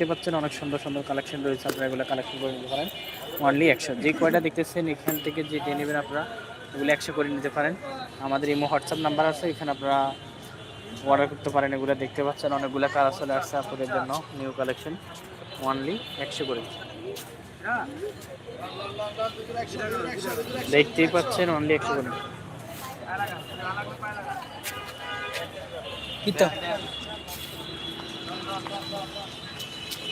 দেখতে পাচ্ছেন অনেক সুন্দর সুন্দর কালেকশন রয়েছে আপনারা এগুলো কালেকশন করে নিতে পারেন। অনলি একশো। যে কয়টা দেখতেছেন, এখান থেকে যে দিয়ে নেবেন আপনারা, এগুলো একশো করে নিতে পারেন। আমাদের ইমো হোয়াটসঅ্যাপ নাম্বার আছে, এখানে আপনারা অর্ডার করতে পারেন। এগুলো দেখতে পাচ্ছেন, অনেকগুলো কালার চলে আসছে আপনাদের জন্য নিউ কালেকশন অনলি একশো করে। দেখতেই পাচ্ছেন অনলি একশো করে। কিতা?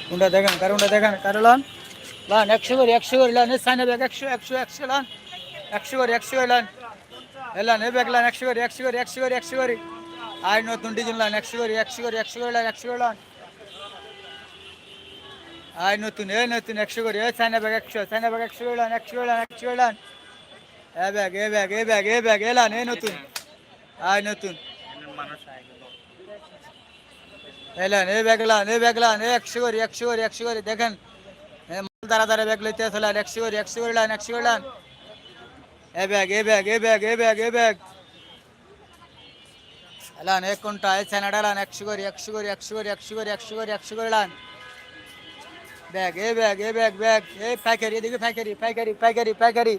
কোনটা দেখেন কারণটা দেখেন, কারও লন। লন, একশো করে একশো করে লন সাইনে ব্যাগ, একশো একশো একশো লন। একশো করে একশো করে লন। এলান এ ব্যাগ লন, একশো করে একশো করে একশো করে একশো করে। আই নতুন ডিজাইন লন, একশো করে একশো করে একশো করে লন, একশো করে লন। আই নতুন, এ নতুন, একশো করে, এ সাইনা ব্যাগ, একশো, সাইনা ব্যাগ, একশো করে লন, একশো করে লন, একশো করে লন। এ ব্যাগ এ ব্যাগ এ ব্যাগ এ ব্যাগ এলান এ নতুন। আই নতুন। এলেন এই ব্যাগলান এই ব্যাগলান এই একশো করে একশো করে একশো করে দেখেন এ দাঁড়া দাঁড়া ব্যাগ লইতে আসলেন একশো করে একশো করে লান একশো করে লান এ ব্যাগ এ ব্যাগ এ ব্যাগ এ ব্যাগ এ ব্যাগ এলান এক কোনটা এই ছানাটা লান একশো করে একশো করে একশো করে একশো করে একশো করে একশো করে লান ব্যাগ এ ব্যাগ এ ব্যাগ ব্যাগ এই পাইকারি এদিকে পাইকারি পাইকারি পাইকারি পাইকারি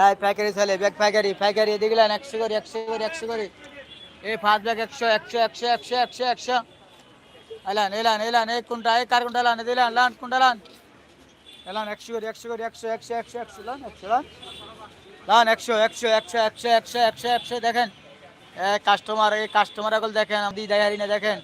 এই পাইকারি চলে ব্যাগ পাইকারি পাইকারি এদিকে একশো করে একশো করে একশো করে এই ফাস্ট ব্যাগ একশো একশো একশো একশো একশো একশো এলান এলান এই কোনটা এই কার কোনটা লান দিলান লান কোনটা লান এলান ఎక్స్ একশো একশো লান একশো লান লান একশো একশো একশো একশো একশো একশো একশো দেখেন এ কাস্টমার এই কাস্টমার এগুলো দেখেন আমি দেখারি না দেখেন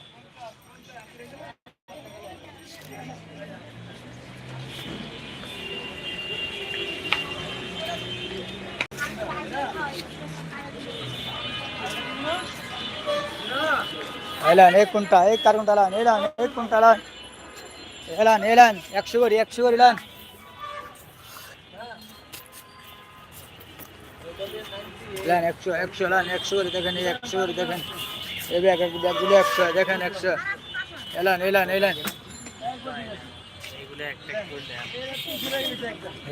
এলান এক কোনটা এক কার কোনটা লান এলান এক কোনটা লান এলান এলান একশো করে একশো করে লান লান একশো একশো লান একশো করে দেখেন এই একশো করে দেখেন এই ব্যাগ এক ব্যাগগুলো একশো দেখেন একশো এলান এলান এলান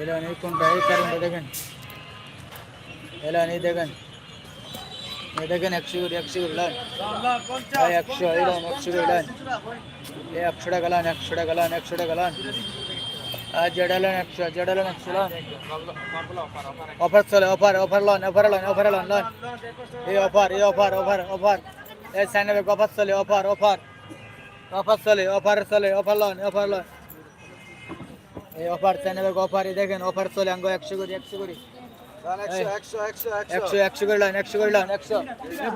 এলান এই কোনটা এই কারণটা দেখেন এলান এই দেখেন এই দেখেন একশো করে একশো করে লান এই একশো এই লান একশো করে লান এই একশো টাকা লান একশো টাকা লান একশো টাকা লান আর জেডা লান একশো জেডা লান একশো লান অফার চলে অফার অফার লন অফার লন অফার লন লন এই অফার এই অফার অফার অফার। এই সাইনে অফার চলে অফার অফার। অফার চলে অফার চলে অফার লন অফার লন এই অফার সাইনে অফার এই দেখেন অফার চলে আঙ্গো একশো করে একশো করে একশো একশো করে লাইন একশো করে লাইন একশো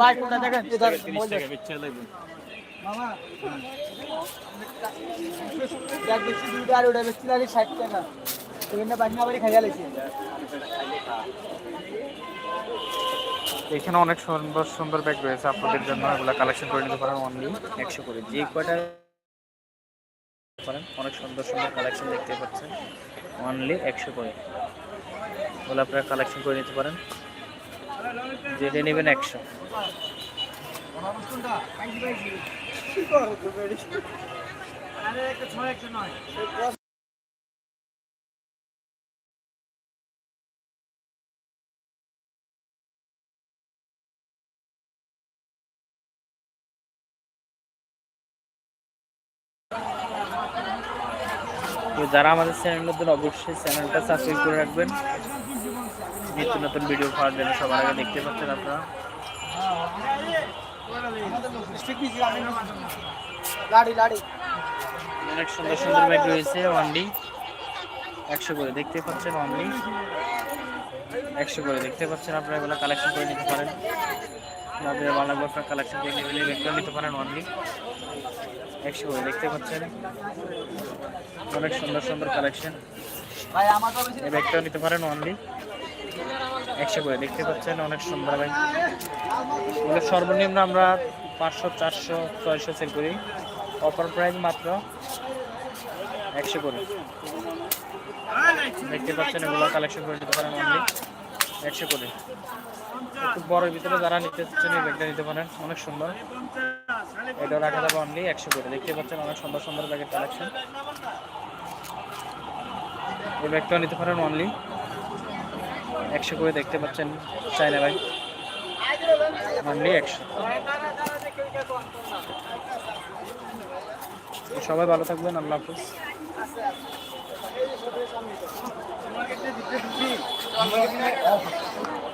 ভাই কোনটা দেখেন ইধর মোবাইল দেখেন। মামা। দেখ বেশি দুটো আর ওটা বেশি লাগে ষাট টাকা। এখানে বান্না বাড়ি খাইয়া লাগছে এখানে অনেক সুন্দর সুন্দর ব্যাগ রয়েছে আপনাদের জন্য। এগুলো কালেকশন করে নিতে পারেন অনলি একশো করে যে কয়টা পারেন অনেক সুন্দর সুন্দর কালেকশন দেখতে পাচ্ছেন। অনলি একশো করে। ওগুলো আপনারা কালেকশন করে নিতে পারেন। যেটা নেবেন একশো। তো যারা আমাদের চ্যানেল নতুন অবশ্যই চ্যানেলটা সাবস্ক্রাইব করে রাখবেন। নিত্য নতুন ভিডিও পাওয়ার জন্য সবার আগে দেখতে পাচ্ছেন আপনারা। অনেক সুন্দর সুন্দর ব্যাগ রয়েছে অনলি একশো করে দেখতে পাচ্ছেন অনলি একশো করে দেখতে পাচ্ছেন আপনারা এগুলো কালেকশন করে নিতে পারেন। আপনাদের ভালো আপনারা কালেকশন করে নিতে নিতে পারেন অনলি একশো করে দেখতে পাচ্ছেন। অনেক সুন্দর সুন্দর কালেকশন এই ব্যাগটাও নিতে পারেন অনলি একশো করে দেখতে পাচ্ছেন অনেক সুন্দর ব্যাগ। এগুলো সর্বনিম্ন আমরা পাঁচশো চারশো ছয়শো সেল করি। অফার প্রাইস মাত্র একশো করে। দেখতে পাচ্ছেন এগুলো কালেকশন করে নিতে পারেন অনলি একশো করে একটু বড়ের ভিতরে যারা নিতে চাচ্ছেন এই ব্যাগটা নিতে পারেন, অনেক সুন্দর। এটা রাখা যাবে অনলি একশো করে দেখতে পাচ্ছেন অনেক সুন্দর সুন্দর ব্যাগের কালেকশন এই ব্যাগটাও নিতে পারেন অনলি একশো করে দেখতে পাচ্ছেন চাইনা ব্যাগ অনলি একশো। সবাই ভালো থাকবেন, আল্লাহ হাফিজ। Thank you.